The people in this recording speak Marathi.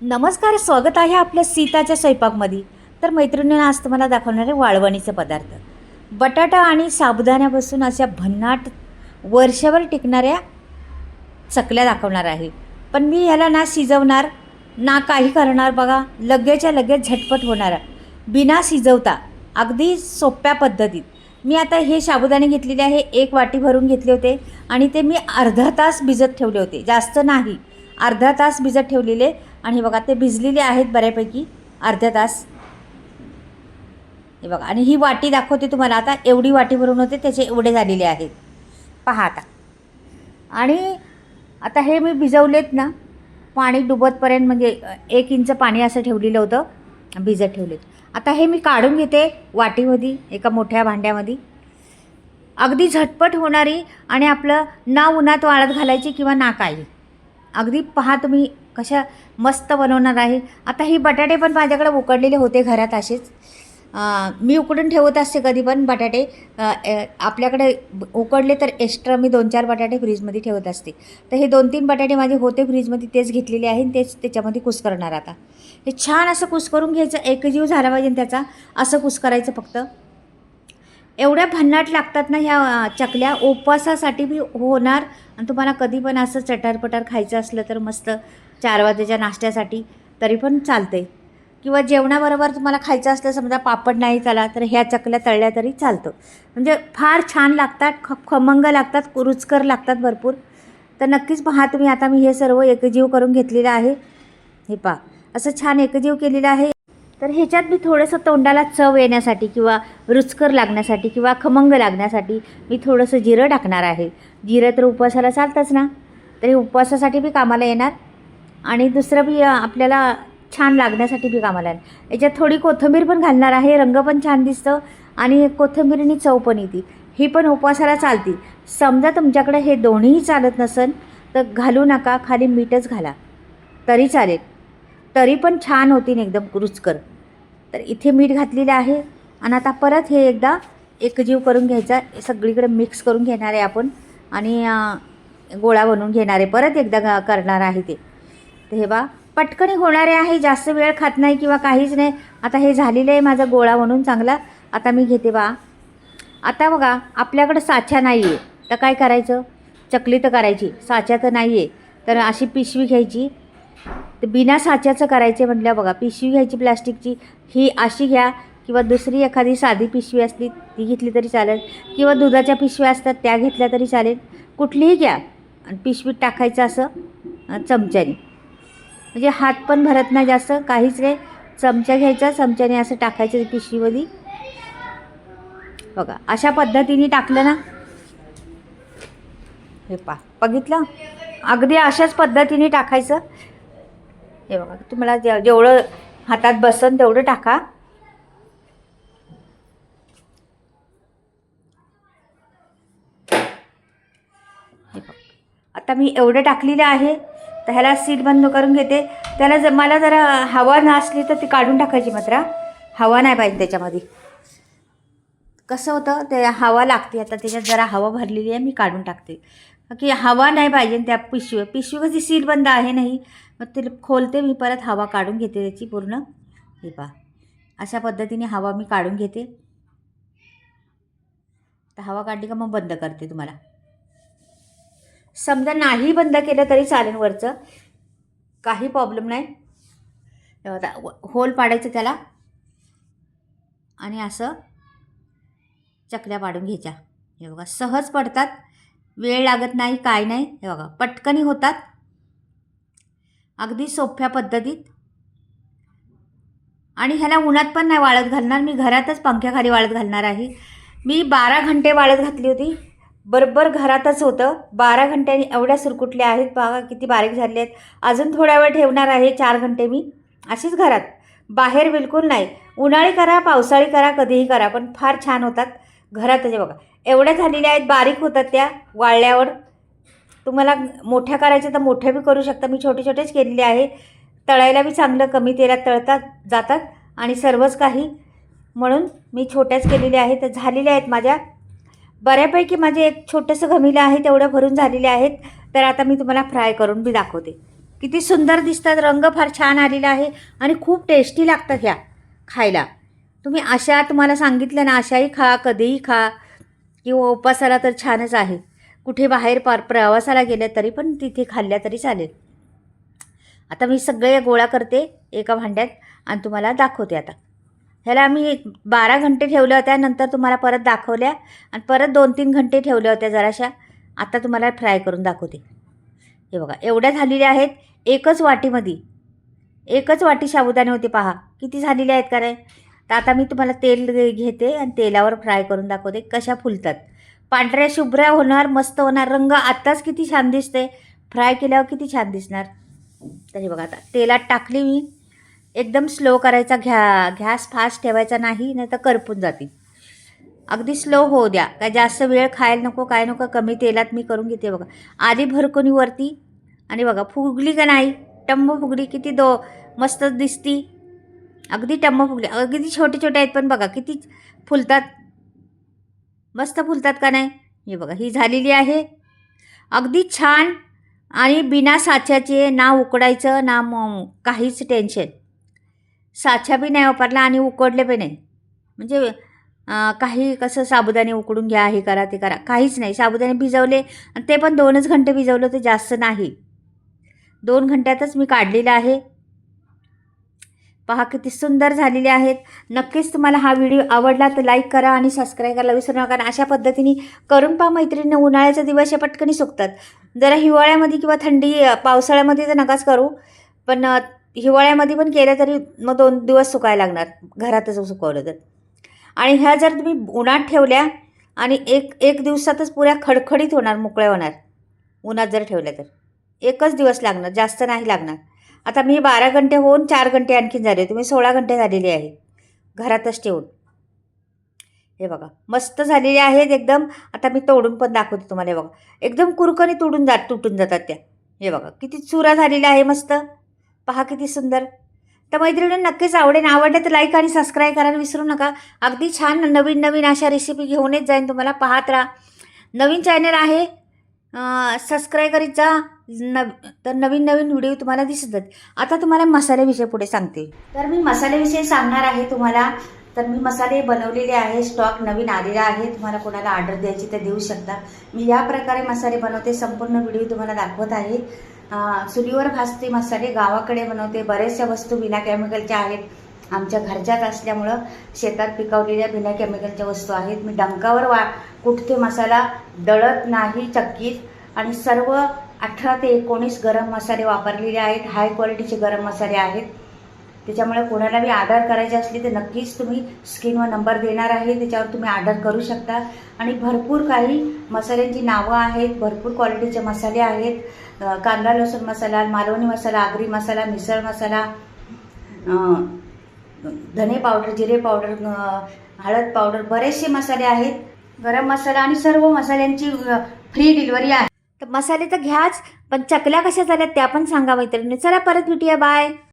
नमस्कार स्वागत आहे आपल्या सीताच्या स्वयंपाकमध्ये. तर मैत्रिणींना आज तुम्हाला दाखवणारे वाळवणीचे पदार्थ. बटाटा आणि साबुदाण्यापासून अशा भन्नाट वर्षभर टिकणाऱ्या चकल्या दाखवणार आहे. पण मी ह्याला ना शिजवणार ना काही करणार बघा. लगेचच्या लगेच झटपट होणार. बिना शिजवता अगदी सोप्या पद्धतीत. मी आता हे साबुदाणे घेतलेले आहे एक वाटी भरून घेतले होते आणि ते मी अर्धा तास भिजत ठेवले होते. जास्त नाही अर्धा तास भिजत ठेवलेले. आणि हे बघा ते भिजलेले आहेत बऱ्यापैकी अर्धा तास. हे बघा आणि ही वाटी दाखवते तुम्हाला आता एवढी वाटी भरून होते त्याचे एवढे झालेले आहेत. पहा आता. आणि आता हे मी भिजवलेत ना पाणी डुबतपर्यंत म्हणजे एक इंच पाणी असं ठेवलेलं होतं भिजत ठेवलेत. आता हे मी काढून घेते वाटीमध्ये एका मोठ्या भांड्यामध्ये. अगदी झटपट होणारी आणि आपलं ना उन्हात वाळत घालायची किंवा ना काही अगदी पहा तुम्ही कशा मस्त बनवणार आहे? आता ही बटाटे पण माझ्याकडे उकडलेले होते घरात असेच. मी उकडून ठेवत असते कधी पण बटाटे. आपल्याकडे उकडले तर एक्स्ट्रा मी दोन चार बटाटे फ्रीजमध्ये ठेवत असते. तर हे दोन तीन बटाटे माझे होते फ्रीजमध्ये तेच घेतलेले आहे आणि तेच त्याच्यामध्ये कुस करणार आता. हे छान असं कुस करून घ्यायचं एकजीव झाला पाहिजे त्याचा. असं कुस करायचं फक्त. एवढ्या भन्नाट लागतात ना ह्या चकल्या. उपवासासाठी बी होणार. आणि तुम्हाला कधी पण असं चटारपटार खायचं असलं तर मस्त. चार वाजेच्या नाश्त्यासाठी तरी पण चालते किंवा जेवणाबरोबर तुम्हाला खायचं असलं समजा पापड नाही चला तर ह्या चकल्या तळल्या तरी चालतं. म्हणजे फार छान लागतात ख खमंग लागतात रुचकर लागतात भरपूर. तर नक्कीच पहा तुम्ही आता मी हे सर्व एकजीव करून घेतलेलं आहे. हे पहा असं छान एकजीव केलेलं आहे. तर ह्याच्यात मी थोडंसं तोंडाला चव येण्यासाठी किंवा रुचकर लागण्यासाठी किंवा खमंग लागण्यासाठी मी थोडंसं जिरं टाकणार आहे. जिरं तर उपवासाला चालतंच ना? तर हे उपवासासाठी मी कामाला येणार. आणि दुसरं बी आपल्याला छान लागण्यासाठी बी कामाला येणार याच्यात थोडी कोथिंबीर पण घालणार आहे रंग पण छान दिसतं आणि कोथिंबीरनी चव पण येते. ही पण उपवासाला चालते. समजा तुमच्याकडे हे दोन्हीही चालत नसेल तर घालू नका खाली मीठच घाला. तरी चालेल. तरी पण छान होतील एकदम रुचकर. तर इथे मीठ घातलेलं आहे आणि आता परत हे एकदा एकजीव करून घ्यायचा. सगळीकडे मिक्स करून घेणार आहे आपण आणि गोळा बनवून घेणार आहे. परत एकदा करणार आहे ते. तर हे बा पटकनी होणारे आहे जास्त वेळ खात नाही किंवा काहीच नाही. आता हे झालेलं आहे माझा गोळा म्हणून चांगला. आता मी घेते बा. आता बघा आपल्याकडं साच्या नाही आहे तर काय करायचं? चकली तर करायची. साच्या तर नाही आहे तर अशी पिशवी घ्यायची. तर बिना साच्याचं करायचे म्हटलं बघा पिशवी घ्यायची प्लास्टिकची. ही अशी घ्या किंवा दुसरी एखादी साधी पिशवी असली ती घेतली तरी चालेल. किंवा दुधाच्या पिशव्या असतात त्या घेतल्या तरी चालेल. कुठलीही घ्या. आणि पिशवीत टाकायचं असं चमच्याने. म्हणजे हात पण भरत नाही जास्त. काहीच नाही. चमचा घ्यायचा चमच्याने असं टाकायचं पिशवीमध्ये बघा अशा पद्धतीने टाकलं ना. हे पा बघितलं? अगदी अशाच पद्धतीने टाकायचं. हे बघा तुम्हाला जे जेवढं हातात बसन तेवढं टाका. हे आता मी एवढं टाकलेलं आहे. तर ह्याला सीट बंद करून घेते. त्याला जर मला जरा हवा नसली तर ती काढून टाकायची मात्र. हवा नाही पाहिजे त्याच्यामध्ये. कसं होतं ते हवा लागते आता त्याच्यात जरा हवा भरलेली आहे मी काढून टाकते. की हवा नाही पाहिजे त्या पिशवी. पिशवी कशी सील बंद आहे नाही मग ते खोलते मी परत हवा काढून घेते त्याची पूर्ण. हे पा अशा पद्धतीने हवा मी काढून घेते. तर हवा काढली का मग बंद करते तुम्हाला. समजा नाही बंद केलं तरी चालेल वरचं. काही प्रॉब्लेम नाही. होल पाडायचं त्याला. आणि असं चकल्या पाडून घ्यायच्या. हे बघा सहज पडतात. वेळ लागत नाही काय नाही. हे बघा पटकनी होतात. अगदी सोप्या पद्धतीत. आणि ह्याला उन्हात पण नाही वाळत घालणार. मी घरातच पंख्याखाली वाळत घालणार आहे. मी बारा घंटे वाळत घातली होती. बरोबर घरातच होतं. बारा घंट्यांनी एवढ्या सुरकुटल्या आहेत. बघा किती बारीक झाले आहेत. अजून थोड्या वेळ ठेवणार आहे. चार घंटे मी. अशीच घरात. बाहेर बिलकुल नाही. उन्हाळी करा पावसाळी करा कधीही करा पण फार छान होतात घरातच आहे बघा. एवढ्या झालेल्या आहेत बारीक होतात त्या वाळल्यावर. तुम्हाला मोठ्या करायच्या तर मोठ्या बी करू शकता. मी छोटे छोटेच केलेले आहे. तळायला बी चांगलं कमी तेलात तळतात जातात आणि सर्वच काही. म्हणून मी छोट्याच केलेल्या आहेत. तर झालेल्या आहेत माझ्या. बऱ्यापैकी माझे एक छोटंसं घमिलं आहे तेवढं भरून झालेले आहेत. तर आता मी तुम्हाला फ्राय करून बी दाखवते. किती सुंदर दिसतात रंग फार छान आलेला आहे आणि खूप टेस्टी लागतात ह्या खायला. तुम्ही अशा तुम्हाला सांगितलं ना अशाही खा कधीही खा. किंवा उपासाला तर छानच आहे. कुठे बाहेर पार प्रवासाला गेल्या तरी पण तिथे खाल्ल्या तरी चालेल. आता मी सगळे गोळा करते एका भांड्यात आणि तुम्हाला दाखवते आता. ह्याला आम्ही बारा घंटे ठेवल्या होत्या नंतर तुम्हाला परत दाखवल्या आणि परत दोन तीन घंटे ठेवल्या होत्या जराशा. आता तुम्हाला फ्राय करून दाखवते. हे बघा एवढ्या झालेल्या आहेत एकच वाटीमध्ये. एकच वाटी साबुदाणे होते पहा. किती झालेले आहेत का रे तर आता मी तुम्हाला तेल घेते आणि तेलावर फ्राय करून दाखवते कशा फुलतात. पांढऱ्या शुभ्र्या होणार मस्त होणार. रंग आत्ताच किती छान दिसते फ्राय केल्यावर किती छान दिसणार. तरी बघा आता तेलात टाकली मी. एकदम स्लो करायचा घ्या गॅस फास्ट ठेवायचा नाही नाही तर करपून जातील. अगदी स्लो होऊ द्या. काय जास्त वेळ खायला नको काय नको कमी तेलात मी करून घेते बघा. आधी भरकोनी वरती आणि बघा फुगली का नाही? टंब फुगली किती दो मस्त दिसती. अगदी टंब फुगली. अगदी छोटे छोटे आहेत पण बघा किती फुलतात. मस्त फुलतात का नाही? हे बघा ही झालेली आहे. अगदी छान आणि बिना साच्याचे ना उकडायचं ना काहीच टेन्शन साचा बी नाही वापरला आणि उकडले पण नाही. म्हणजे काही कसं साबुदाणे उकडून घ्या हे करा ते करा. काहीच नाही. साबुदाणे भिजवले आणि ते पण दोनच घंटे भिजवलं तर जास्त नाही. दोन घंट्यातच मी काढलेलं आहे. पहा किती सुंदर झालेले आहेत. नक्कीच तुम्हाला हा व्हिडिओ आवडला तर लाईक करा आणि सबस्क्राईब करायला विसरू नका. अशा पद्धतीने करून पहा मैत्रिणीने उन्हाळ्याचे दिवस हे पटकनी सुकतात. जरा हिवाळ्यामध्ये किंवा थंडी पावसाळ्यामध्ये तर नकाच करू. पण हिवाळ्यामध्ये पण केलं तरी मग दोन दिवस सुकायला लागणार. घरातच सुकवलं तर. आणि ह्या जर तुम्ही उन्हात ठेवल्या आणि एक एक दिवसातच पुऱ्या खडखडीत होणार मोकळ्या होणार. उन्हात जर ठेवल्या तर. एकच दिवस लागणार जास्त नाही लागणार. आता मी बारा घंटे होऊन चार घंटे आणखीन झाले तुम्ही सोळा घंटे झालेले आहे. घरातच ठेवून. हे बघा मस्त झालेले आहेत एकदम. आता मी तोडून पण दाखवते तुम्हाला हे बघा. एकदम कुरकणी तुडून जात तुटून जातात त्या. हे बघा किती चुरा झालेला आहे मस्त. पहा किती सुंदर. तर मैत्रिणी नक्कीच आवडेल आवडलं तर लाईक आणि सबस्क्राईब करायला विसरू नका. अगदी छान नवीन नवीन अशा रेसिपी घेऊनच जाईन तुम्हाला. पाहत राहा. नवीन चॅनल आहे. सबस्क्राईब करीत जा. न तर नवीन नवीन व्हिडिओ तुम्हाला दिसत आहेत. आता तुम्हाला मसाल्याविषयी पुढे सांगते. तर मी मसाल्याविषयी सांगणार आहे तुम्हाला. तर मी मसाले बनवलेले आहे. स्टॉक नवीन आलेला आहे. तुम्हाला कोणाला ऑर्डर द्यायची तर देऊ शकता. मी या प्रकारे मसाले बनवते. संपूर्ण व्हिडिओ तुम्हाला दाखवत आहे. चुलीवर भाजते मसाले गावाकडे बनवते. बऱ्याचशा वस्तू बिना केमिकलच्या आहेत. आमच्या घरच्यात असल्यामुळं शेतात पिकवलेल्या बिना केमिकलच्या वस्तू आहेत. मी डंकावर वा कुठते मसाला दळत नाही चक्कीत. आणि सर्व अठरा ते एकोणीस गरम मसाले वापरलेले आहेत. हाय क्वालिटीचे गरम मसाले आहेत. त्याच्यामुळे कोणाला मी ऑर्डर करायची असली तर नक्कीच तुम्ही स्क्रीनवर नंबर देणार आहे त्याच्यावर तुम्ही ऑर्डर करू शकता. आणि भरपूर काही मसाल्यांची नावं आहेत भरपूर क्वालिटीचे मसाले आहेत. कांदा लसूण मसाला मालवणी मसाला आगरी मसाला मिसळ मसाला धने पावडर जिरे पावडर हळद पावडर बरेचसे मसाले आहेत. गरम मसाला आणि सर्व मसाल्यांची फ्री डिलिव्हरी आहे. तर मसाले तर घ्याच पण चकल्या कशा झाल्या त्या पण सांगा मैत्रिणी. चला परत भेटूया. बाय